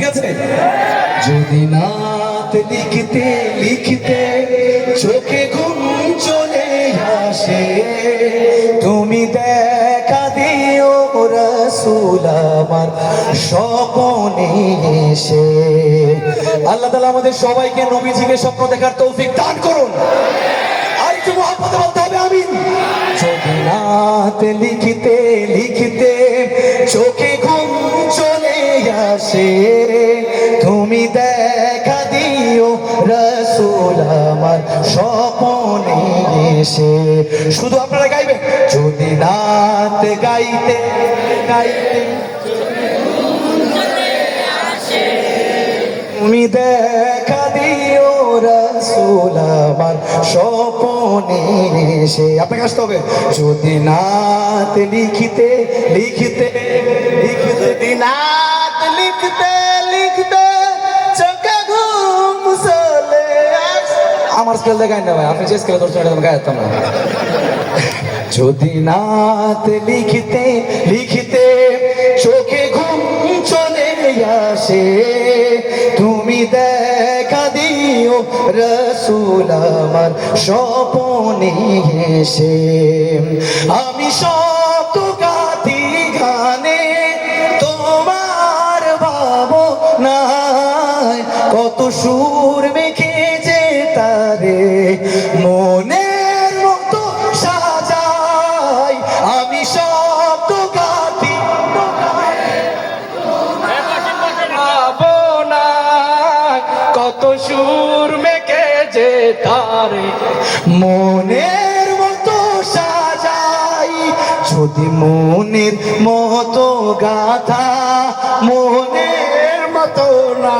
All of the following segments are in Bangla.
ঠিক আছে? যদি নাত লিখতে লিখতে চোখে ঘুম চলে আসে তুমি দেখা দিও রসুল আমার স্বপনে এসে। আল্লাহ তালা আমাদের সবাইকে নবীজিকে স্বপ্ন দেখার তৌফিক দান করুন। আর একটু মহাপদে বলতে হবে আমিন। যদি নাত লিখতে লিখতে চোখে দেখা দিও রসুল আমার স্বপনে এসে। শুধু আপনারা গাইবেন? যদি নাত গাইতে গাইতে। তুমি দেখা দিও রসুল আমার স্বপনে এসে। আপনাকে আসতে হবে যদি নাত লিখিতে লিখিতে আমার স্কেল দেখাই না ভাই, আপনি যে স্কেলে ধরছেন, এটা আমি গাইতাম না। যদি নাত লিখিতে লিখিতে চোখে ঘুম চলে আসে, তুমি দেখা দিও রসুল আমার স্বপনে এসে আমি সব গাতি গানে তোমার ভাবো নাই কত সুর কত সুর মেকে যে তারে, মনের মতো সাজাই। যদি মনের মতো গাথা মনের মতো না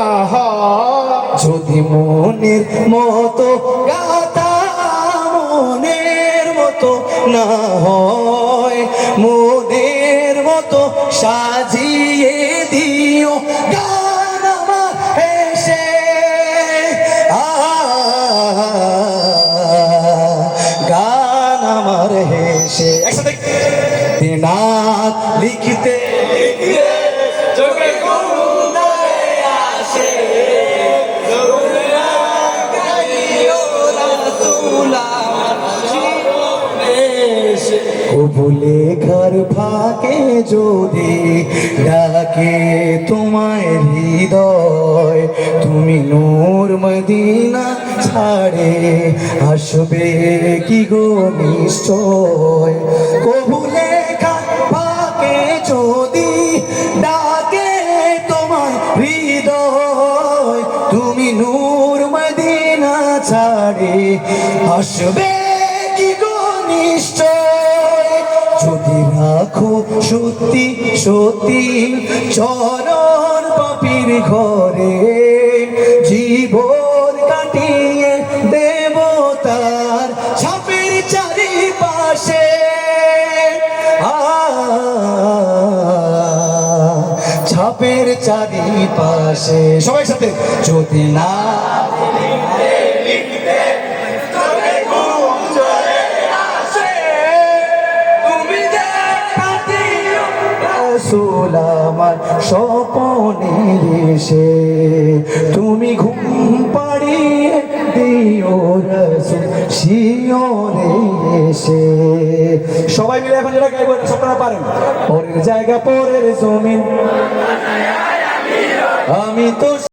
যদি মনের মতো গাথা মনের মতো না হয়। মনের মতো সাজিয়ে আমার হেসে একসাথে দিনাত লিখিতে চোখে ঘুম আসে। কবুলে ঘর ফাঁকে যদি ডাকে তোমায় হৃদয় ছাড়ে আসবে কি গো নিশ্চয়? কবুলে ফাঁকে যদি ডাকে তোমার হৃদয়, তুমি নূর মদিনা ছাড়ে আসবে কি গো নিশ্চয়? যদি রাখো সত্যি সত্যি চরণ পাপির ঘরে ছাপের চারিপাশে। সবাই সাথে। যদি না আমার স্বপনে এসে তুমি ঘুম পাড়িয়ে দিও রসুল শিওরে এসে। সবাই মিলে এখন যেটা গাইবো আপনারা পারেন। পরের জায়গা পরের জমিন। আমি তো